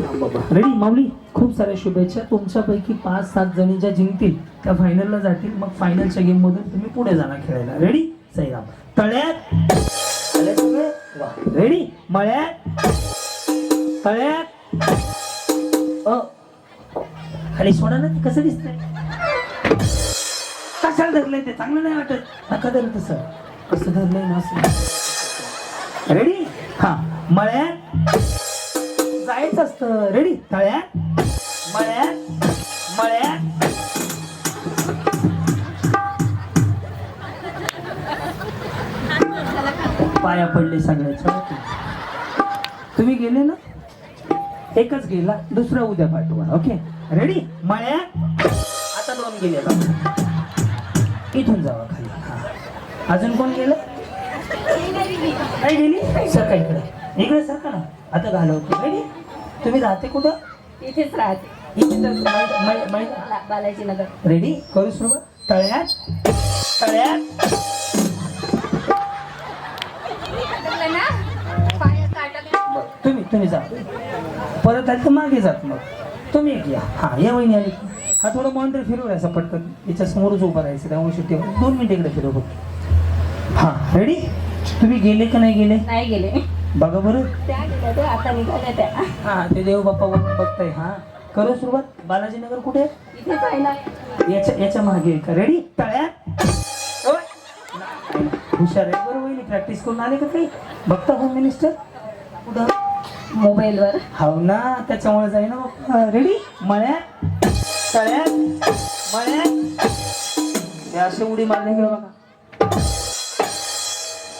बाबा रेडी माऊली खूप साऱ्या शुभेच्छा. तुमच्यापैकी पाच सात जणी ज्या जिंकतील त्या फायनलला जातील. मग फायनलच्या गेम मधून तुम्ही पुढे जाणार खेळायला. रेडी सैराम तळ्यात. रेडी मळ्यात. तळ्यात. अ. खाली सोडा ना ते कसं दिसतंय? कशाला धरलंय ते? चांगलं नाही वाटत. नका धरलं तसं. कसं धरलंय ना असं. रेडी हा. मळ्यात. जायचं असतं. रेडी तळ्या? मळ्या? मळ्या? पाया पडले सगळ्याच्या. तुम्ही गेले ना? एकच गेला दुसरा उद्या पाठवा ओके रेडी मळ्या? आता दोन गेले इथून जावा खाली. अजून कोण गेलं? नाही गेली? सरका इकडे. इकडे सरका ना. आता घालवतो रेडी तुम्ही राहते कुठं? इथेच राहते. बालाजी नगर रेडी करू सुरुवात? तळ्यात. तळ्यात. तुम्ही तुम्ही जा. परत आले तर मागे जात मग. तुम्ही एक या. हा या वहिनी आली. हा थोडं मॉनिटर फिरवलं असं पटकन. याच्या समोरच उभं राहायचं. त्यामुळे शिट्टी दोन मिनिट इकडे फिरव फक्त. हा रेडी तुम्ही गेले का नाही गेले? नाही गेले. बघा बरं. त्या गेल्या त्या आता निघाल्या त्या. हा ते देव बाप्पा बघून बघताय हा. करू सुरुवात. बालाजी नगर कुठे? आहे? याच्या याच्या मागे आहे का? रेडी तळ्यात ओय. नाही, नाही. हुशार आहे. बरं वहिनी प्रॅक्टिस करून आले का काही? बघता होम मिनिस्टर कुठं? मोबाईलवर. हाव ना त्याच्यामुळे जाई ना रेडी मळ्यात तळ्यात मळ्यात हे असे उडी मारले की बघा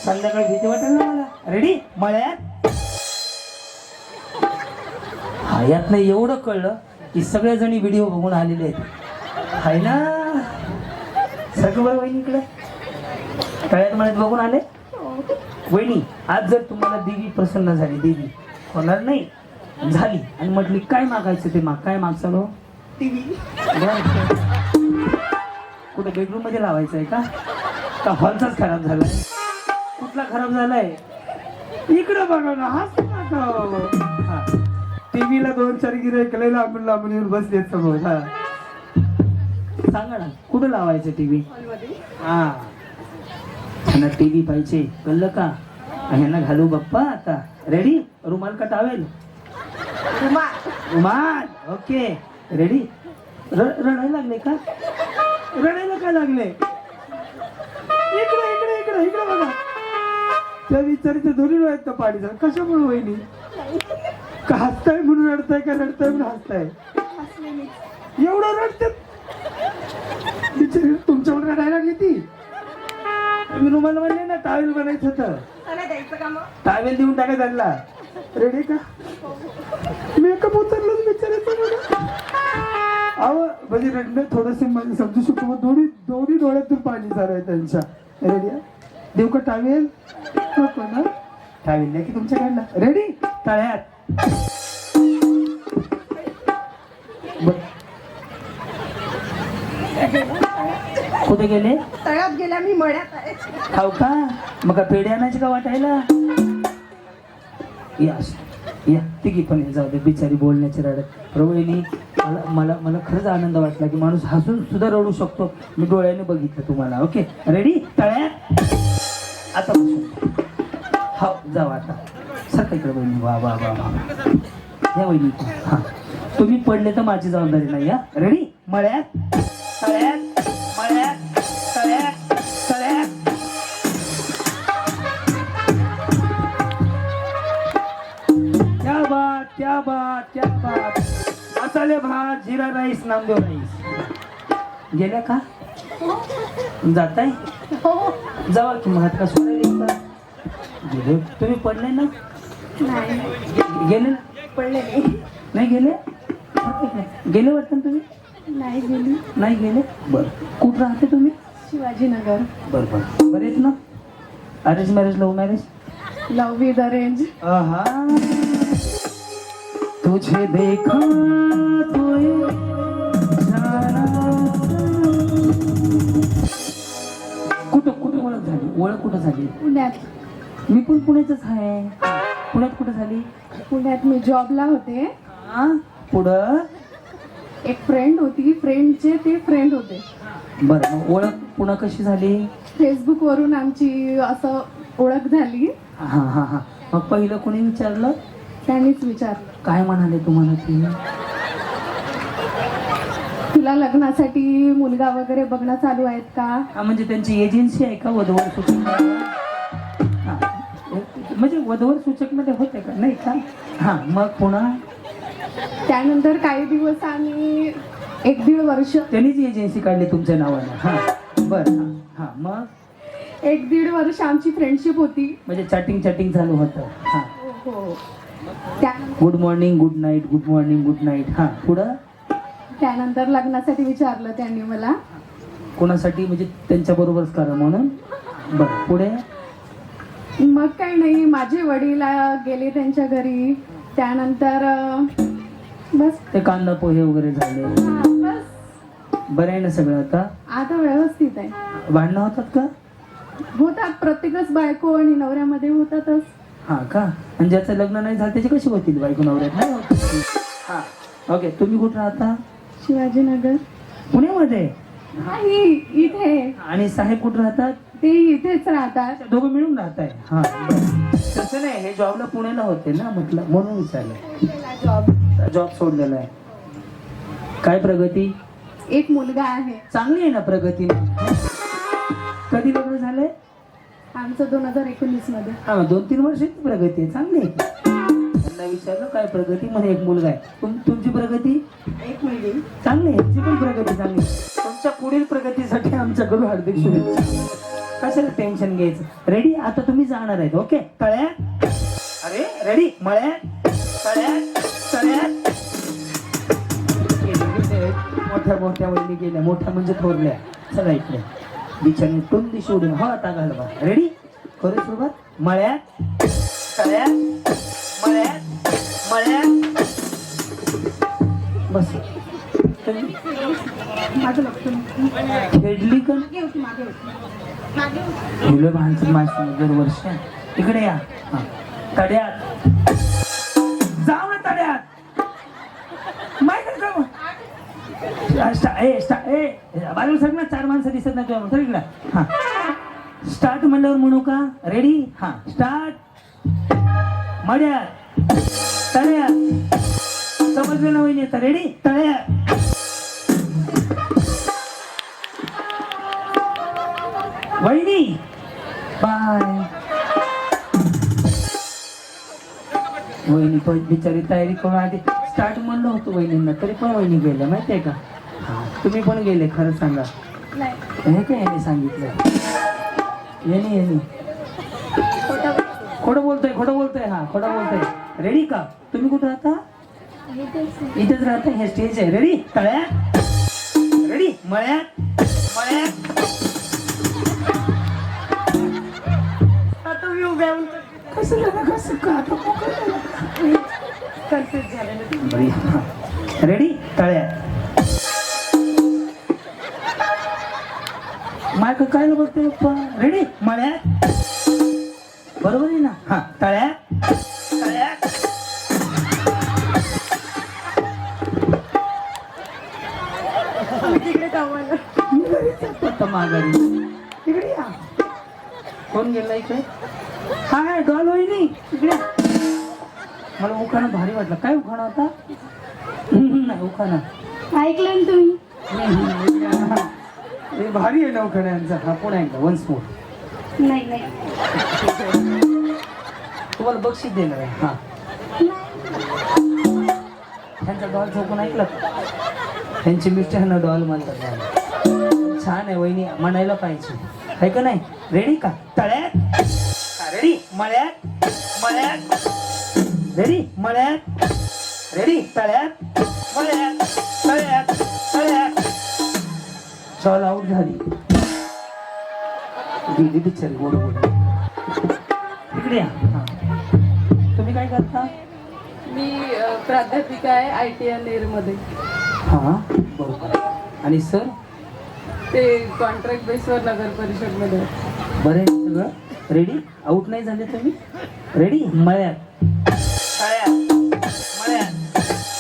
संध्याकाळी भीती वाटेल ना मला. रेडी मळ्यात? हा नाही एवढं कळलं की सगळ्या जणी व्हिडिओ बघून आलेले आहेत. हाय ना? सगळं बरं वहिनी इकडे. तळ्यात मळ्यात बघून आले? वहिनी आज जर तुम्हाला देवी प्रसन्न झाली देवी होणार नाही झाली. आणि म्हटली काय मागायचं ते माग? काय मागचाल हो कुठे बेडरूममध्ये लावायचं आहे का का हॉलचाच खराब झालाय कुठला खराब झालाय? इकडं बघा ना हाच नका टीव्हीला दोन चार गिरे लांबून लांबून येऊन बसले समोर हा. सांगा ना कुठं लावायचं टीव्ही? हा. टीव्ही पाहिजे कळलं का? आणि ह्यांना घालू बाप्पा आता. रेडी रुमाल का टावेल? रुमाल. ओके रेडी रडायला लागले का? रडायला का लागले? इकडे इकडे इकडे इकडे बघा. त्या विचारीच्या दोन्ही डोळ्यात तर पाणी झालं कशामुळे वहिनी? का हसताय म्हणून रडताय का रडताय म्हणून हसताय? एवढं रडते बिचारी तुमच्यावर रडायला लागली ती. मी रुमाल म्हणले ना टावेल बनायचं होतं. टावेल देऊन टाका त्यांना. रेडी का? मेकअप उतरलं बिचारायचं मला अहो म्हणजे रडणं थोडस समजू शकतो. दोन्ही दोन्ही डोळ्यातून पाणी आहे त्यांच्या. रेडी देऊ का टावेल? नको ना. टावेल नाही की तुमच्याकडनं? रेडी तळ्यात. कुठे गेले? तळ्यात गेल्या मी मळ्यात आहे. खाऊ का? मग पेढे आणायचे का वाटायला? या या. तिघी पण जाऊ दे बिचारी बोलण्याची रडत. प्रवीणी मला मला मला खरंच आनंद वाटला की माणूस हसून सुद्धा रडू शकतो. मी डोळ्याने बघितलं तुम्हाला ओके? रेडी तळ्यात. आता हो हा जाऊ आता. सर इकडे बहिणी वा वा वा वा. या बहिणी हां. तुम्ही पडले तर माझी जबाबदारी नाही या रेडी मळ्यात तळ्यात मळ्यात तळ्यात तळ्यात. क्या बात क्या बात क्या बात. मसाले भात जिरा राईस नामदेव राईस. गेल्या का? जाताय? जावा की का सोडायला? गेले. तुम्ही पडले ना? गे- गेले? ना पडले नाही. गेले. गेले वाटतं ना तुम्ही? नाही गेली. नाही गेले? बरं. कुठं राहते तुम्ही? शिवाजीनगर. बरं बरं. बरे आहेत ना? Arrange marriage love marriage love with arrange आहा तुझे देखा तो ओळख कुठं झाली? पुण्यात. मी पण पुण्यातच आहे. पुण्यात कुठं झाली? पुण्यात मी जॉबला होते. हा पुढं? एक फ्रेंड होती. फ्रेंडचे ते फ्रेंड होते. बरं मग ओळख पुन्हा कशी झाली? फेसबुक वरून आमची असं ओळख झाली. हा हा हा. मग पहिलं कोणी विचारलं? त्यांनीच विचारलं. काय म्हणाले तुम्हाला ती? तुला लग्नासाठी मुलगा वगैरे बघणं चालू आहेत का? हा म्हणजे त्यांची एजन्सी आहे का वधूवर सूचक? हा. म्हणजे वधूवर सूचकमध्ये होते का? नाही का? हा मग पुन्हा? त्यानंतर काही दिवस आम्ही एक दीड वर्ष त्यांनीच एजन्सी काढली तुमच्या नावाने. हा बरं. हा हा मग? एक दीड वर्ष आमची फ्रेंडशिप होती. म्हणजे चॅटिंग चॅटिंग चालू होतं. हा. हो त्यानंतर good morning good night good morning good night हा पुढं? त्यानंतर लग्नासाठी विचारलं त्यांनी मला. कोणासाठी? म्हणजे त्यांच्या बरोबरच करा म्हणून? बरं पुढे? मग काही नाही माझे वडील अं, गेले त्यांच्या घरी. त्यानंतर अं, बस. ते कांदा पोहे वगैरे झाले. हा, बस. बरं आहे ना सगळं आता? आता व्यवस्थित आहे. भांडणं होतात का? होतात प्रत्येकच बायको आणि नवऱ्यामध्ये होतातच. हा का? आणि ज्याचं लग्न नाही झालं त्याची कशी होतील बायको नवऱ्यात? नाही होत. हा ओके तुम्ही कुठं राहता? शिवाजीनगर. पुण्यामध्ये? नाही इथे. आणि साहेब कुठं राहतात? ते इथेच राहतात. दोघं मिळून राहत आहे हा. तसं नाही हे जॉबला पुण्याला होते ना म्हटलं म्हणून विचारलं. जॉब जॉब सोडलेला आहे. काय प्रगती? एक मुलगा आहे. चांगली आहे ना प्रगती? कधी लग्न झालंय? आमचं दोन हजार एकोणीसमध्ये हा दोन तीन वर्षाची प्रगती आहे. चांगली आहे. त्यांना विचारलं काय प्रगती? म्हणे एक मुलगा आहे. तुम तुमची प्रगती? एक मुलगी. चांगली आहे तुमची पण प्रगती चांगली आहे. तुमच्या पुढील प्रगतीसाठी आमच्याकडून हार्दिक शुभेच्छा. कशाला टेन्शन घ्यायचं? रेडी आता तुम्ही जाणार आहेत ओके तळ्या? अरे रेडी मळ्या? तळ्या? तळ्या? मोठ्या मोठ्या वहिनी गेल्या. मोठ्या म्हणजे थोरल्या. चला इकडे. बिचारी टुंदी सोडून हो आता घालवा रेडी करू सुरुवात? मळ्या? तळ्या? मळ्यात मळ्यात बस. खेडली का? फुलं माणसं माणसं दरवर्ष. इकडे या. हा. तड्यात. जाऊ ना तड्यात. माहिती का बाजूला सग ना चार माणसं दिसत नाही तुला. इकडं हा. स्टार्ट म्हणल्यावर म्हणू का? रेडी हा. स्टार्ट. मड्यात तळ्यात समजलं ना वहिनी रेडी तळ्यात वहिनी बाय वहिनी पण बिचारी तयारी करून आधी स्टार्ट म्हणलं होतं वहिनींना तरी पण वहिनी गेल्या माहितीये का तुम्ही पण गेले खरं सांगा नाही हे काय यांनी सांगितलं यांनी यांनी खोटं बोलतोय खोटं बोलतोय हा खोटं बोलतोय. रेडी का? तुम्ही कुठं राहता? इथेच राहता हे स्टेज आहे. रेडी तळ्यात? रेडी मळ्यात? मळ्यात? आता मी उभ्या कसं झालं. कसं का रेडी तळ्यात. मायक काय बघते पप्पा? रेडी मळ्यात? बरोबर आहे ना? हा तिकडे कामाला मी घरीच आहे माघारी या. कोण गेला इकडे? हाय डॉल इकडे या. मला उखाणा भारी वाटलं. काय उखाणा होता? हम्म, नाही उखाणा. ऐकलं ना तुम्ही? हे भारी आहे नौखड्यांचा हा पुन्हा एकदा वन्स मोर नाही नाही. तुम्हाला बक्षीस देणार आहे हा. त्यांचा डॉल चौकून ऐकलं त्यांची त्यांचे मिस्टरांना डॉल म्हणतात छान आहे वहिनी म्हणायला पाहिजे. आहे का नाही? रेडी का? तळ्यात? रेडी मळ्यात? मळ्यात? रेडी मळ्यात? रेडी तळ्यात? मळ्यात? तळ्यात? तळ्यात? चॉल आऊट झाली. गेली बिचारी गोड इकडे या. हा. तुम्ही काय करता? मी प्राध्यापिका आहे आय टी आय नेरमध्ये हा बरोबर. आणि सर? ते कॉन्ट्रॅक्ट बेसवर नगर परिषदमध्ये. आहे. बरे सगळं. रेडी आउट नाही झाले तुम्ही? रेडी मळ्या तळ्यात. मळ्यात.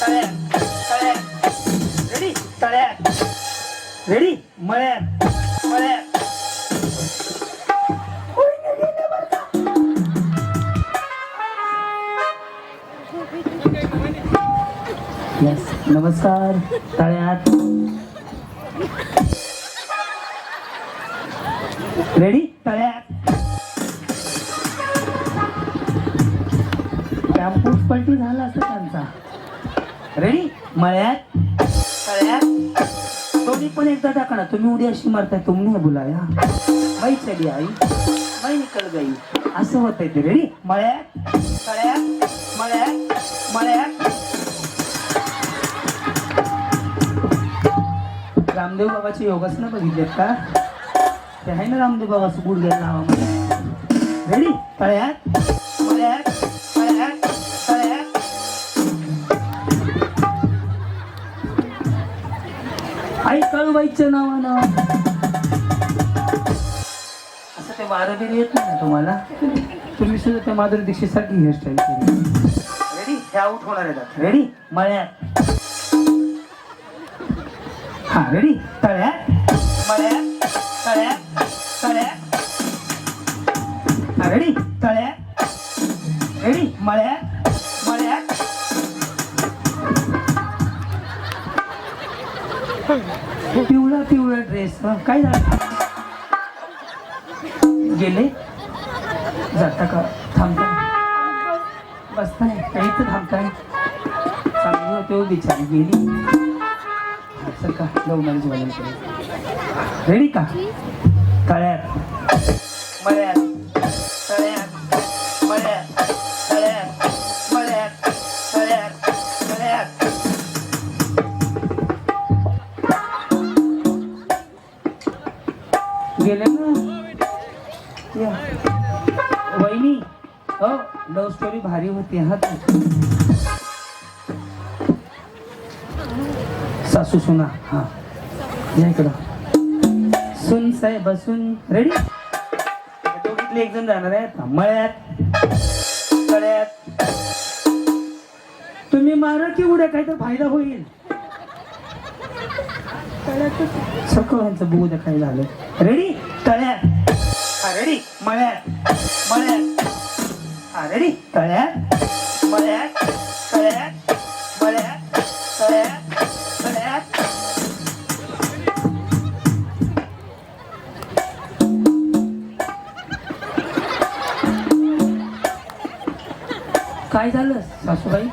तळ्यात. तळ्यात. रेडी तळ्यात. रेडी मळ्यात. मळ्यात. Yes. नमस्कार. तळ्यात. रेडी तळ्यात. कॅम्पूस पलटी झाला असं त्यांचा. रेडी मळ्यात. तळ्यात. दोन्ही पण एकदा टाका ना. तुम्ही उडी अशी मारताय तुम नाही बुलाया बाई चली आई. बाई निकल गई. असं होतंय ते. रेडी मळ्यात. तळ्यात. मळ्यात. मळ्यात. रामदेव बाबाचे योगासनं बघितलेत का? ते आहे ना रामदेव बाबाचं गुडघ्या नावामध्ये. रेडी तळ्यात मळ्यात तळ्यात तळ्यात आई कळबाईच्या नावानं. असं ते वारं बिरं येत नाही ना तुम्हाला? तुम्ही सुद्धा त्या माधुरी दीक्षेसारखी हेअरस्टाईल केली. रेडी हे आउट होणार आहेत रेडी मळ्यात. हा रेडी तळ्यात. मळ्यात. तळ्यात. तळ्यात. हा रेडी तळ्यात. रेडी मळ्यात. मळ्यात. पिवळा पिवळा ड्रेस काय झालं? गेले? जाता का? थांबता? बसताय? काही तर थांबताय. चांगली तो हो बिचारी गेली. सर का लव मॅरेज वाल्यांकडे रेडी का? तळ्यात. मळ्यात. तळ्यात. मळ्यात. तळ्यात. मळ्यात. तळ्यात. मळ्यात. गेले ना या. वहिनी हो लव्ह स्टोरी भारी होती हा. सुना. हा. या इकडं. सुन साहेब बसून रेडी दोघीतले एक जण जाणार आहेत. मळ्यात. तळ्यात तुम्ही मारा की उड्या काही तर फायदा होईल. सगळं यांचं बघू द्या काय झालं. रेडी तळ्यात. रेडी मळ्यात. मळ्यात. रेडी तळ्यात. मळ्यात. तळ्यात. मळ्यात. तळ्यात. काय झालं सासूबाई?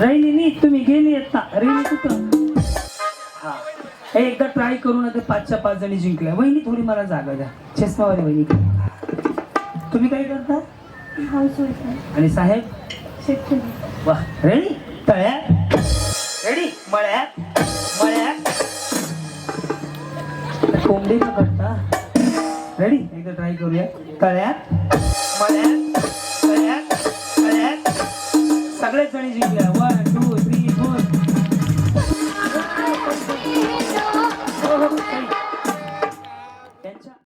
रहिली नी तुम्ही गेली आहेत ना रहिली कुठं? हा हे एकदा ट्राय करू ना ते पाचच्या पाच जणी जिंकल्या. वहिनी थोडी मला जागा द्या. चष्मावाली वहिनी. तुम्ही काय करता? आणि साहेब? वा रेडी तळ्यात? रेडी मळ्यात? मळ्यात? कोंबडी का करता? रेडी एकदा ट्राय करूया. तळ्यात? मळ्यात तळ्यात तळ्यात सगळ्याच जणी जिंकल्या वन टू थ्री फोर